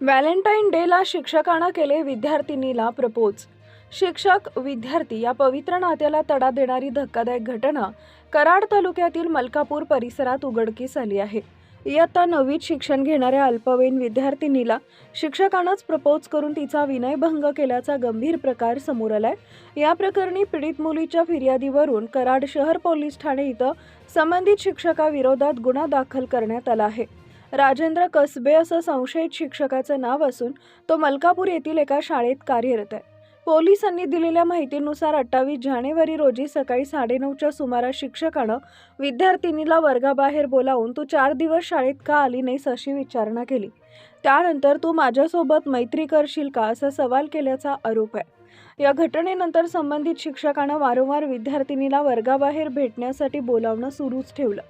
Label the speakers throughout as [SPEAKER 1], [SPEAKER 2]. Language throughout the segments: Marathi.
[SPEAKER 1] व्हॅलेंटाईन डेला शिक्षकानं केले विद्यार्थिनीला प्रपोज. शिक्षक विद्यार्थी या पवित्र नात्याला तडा देणारी धक्कादायक घटना कराड तालुक्यातील मलकापूर परिसरात उघडकीस आली आहे. इयत्ता नववीत शिक्षण घेणाऱ्या अल्पवयीन विद्यार्थिनीला शिक्षकानंच प्रपोज करून तिचा विनयभंग केल्याचा गंभीर प्रकार समोर आलाय. या प्रकरणी पीडित मुलीच्या फिर्यादीवरून कराड शहर पोलीस ठाणे इथं संबंधित शिक्षकाविरोधात गुन्हा दाखल करण्यात आला आहे. राजेंद्र कसबे असं संशयित शिक्षकाचं नाव असून तो मलकापूर येथील एका शाळेत कार्यरत आहे. पोलिसांनी दिलेल्या माहितीनुसार अठ्ठावीस जानेवारी रोजी सकाळी साडेनऊच्या सुमारास शिक्षकानं विद्यार्थिनीला वर्गाबाहेर बोलावून तू चार दिवस शाळेत का आली नाहीस अशी विचारणा केली. त्यानंतर तू माझ्यासोबत मैत्री करशील का असा सवाल केल्याचा आरोप आहे. या घटनेनंतर संबंधित शिक्षकानं वारंवार विद्यार्थिनीला वर्गाबाहेर भेटण्यासाठी बोलावणं सुरूच ठेवलं.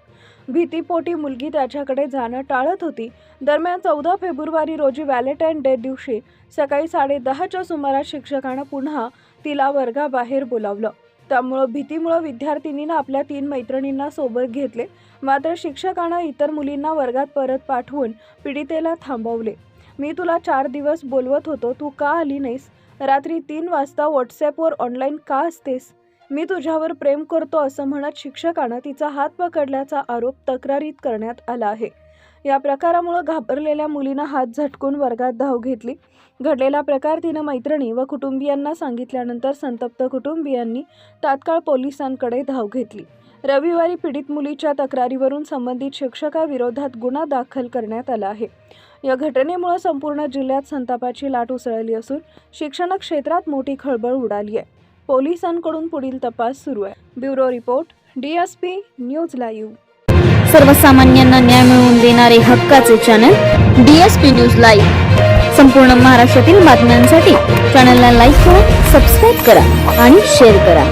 [SPEAKER 1] भीतीपोटी मुलगी त्याच्याकडे जाणं टाळत होती. दरम्यान चौदा फेब्रुवारी रोजी व्हॅलेंटाईन डे दिवशी सकाळी साडे दहाच्या सुमारास शिक्षकानं पुन्हा तिला वर्गाबाहेर बोलावलं. त्यामुळं भीतीमुळं विद्यार्थिनीनं आपल्या तीन मैत्रिणींना सोबत घेतले. मात्र शिक्षकानं इतर मुलींना वर्गात परत पाठवून पीडितेला थांबवले. मी तुला चार दिवस बोलवत होतो. तू का आली नाहीस? रात्री तीन वाजता व्हॉट्सॲपवर ऑनलाईन का असतेस? मी तुझ्यावर प्रेम करतो असं म्हणत शिक्षकानं तिचा हात पकडल्याचा आरोप तक्रारीत करण्यात आला आहे. या प्रकारामुळं घाबरलेल्या मुलीनं हात झटकून वर्गात धाव घेतली. घडलेला प्रकार तिनं मैत्रिणी व कुटुंबियांना सांगितल्यानंतर संतप्त कुटुंबियांनी तात्काळ पोलिसांकडे धाव घेतली. रविवारी पीडित मुलीच्या तक्रारीवरून संबंधित शिक्षकाविरोधात गुन्हा दाखल करण्यात आला आहे. या घटनेमुळे संपूर्ण जिल्ह्यात संतापाची लाट उसळली असून शिक्षण क्षेत्रात मोठी खळबळ उडाली आहे. पोलिसांकडून पुढील तपास सुरू आहे. Bureau report DSP news live.
[SPEAKER 2] सर्वसामान्यांना न्याय मिळवून देणारे हक्काचे चॅनल डीएसपी न्यूज लाईव्ह. संपूर्ण महाराष्ट्रातील बातम्यांसाठी चॅनलला लाईक करा सबस्क्राईब करा आणि शेअर करा.